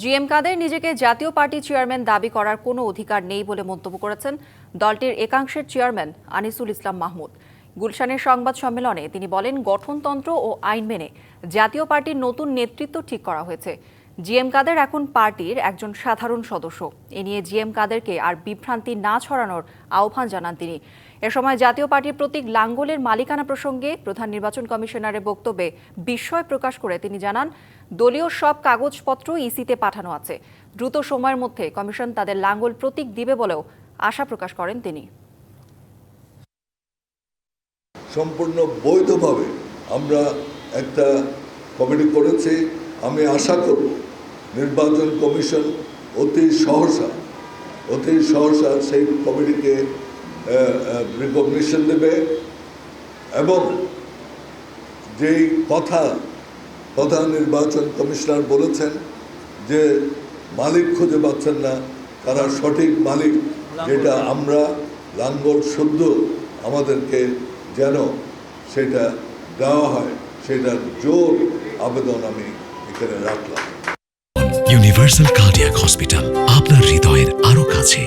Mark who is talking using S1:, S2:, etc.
S1: GM কাদের নিজেকে জাতীয় party chairman দাবি করার কোনো অধিকার নেই বলে মন্তব্য করেছেন দলটির একাংশের চেয়ারম্যান আনিসুল ইসলাম মাহমুদ। গুলশানের সংবাদ সম্মেলনে তিনি বলেন, গঠনতন্ত্র ও আইন মেনে জাতীয় পার্টির নতুন নেতৃত্ব ঠিক করা হয়েছে। জিএম কাদের এখন পার্টির একজন সাধারণ সদস্য। এ নিয়ে জিএম কাদেরকে আর বিভ্রান্তি না ছড়ানোর আহ্বান জানান তিনি। এ সময় জাতীয় পার্টির প্রতীক লাঙ্গলের মালিকানা প্রসঙ্গে প্রধান নির্বাচন কমিশনারের বক্তব্যে বিস্ময় প্রকাশ করে তিনি জানান, দলীয় সব কাগজপত্র ইসিতে পাঠানো আছে। দ্রুত সময়ের মধ্যে কমিশন তাদের লাঙ্গল প্রতীক দিবে বলেও আশা প্রকাশ করেন তিনি।
S2: সম্পূর্ণ বৈধভাবে আমরা একটা কমিটি করেছি। আমি আশা করব নির্বাচন কমিশন অতি সহসা অতি সহসা সেই কমিটিকে রিকগনিশন দেবে এবং যেই কথা প্রধান নির্বাচন কমিশনার বলেছেন যে মালিক খুঁজে পাচ্ছেন না তারা সঠিক মালিক যেটা আমরা লাঙ্গল শুদ্ধ আমাদেরকে যেন সেটা দেওয়া হয় সেটার জোর আবেদন আমি এখানে রাখলাম।
S3: ইউনিভার্সাল কার্ডিয়াক হসপিটাল আপনার হৃদয়ের আরও কাছে।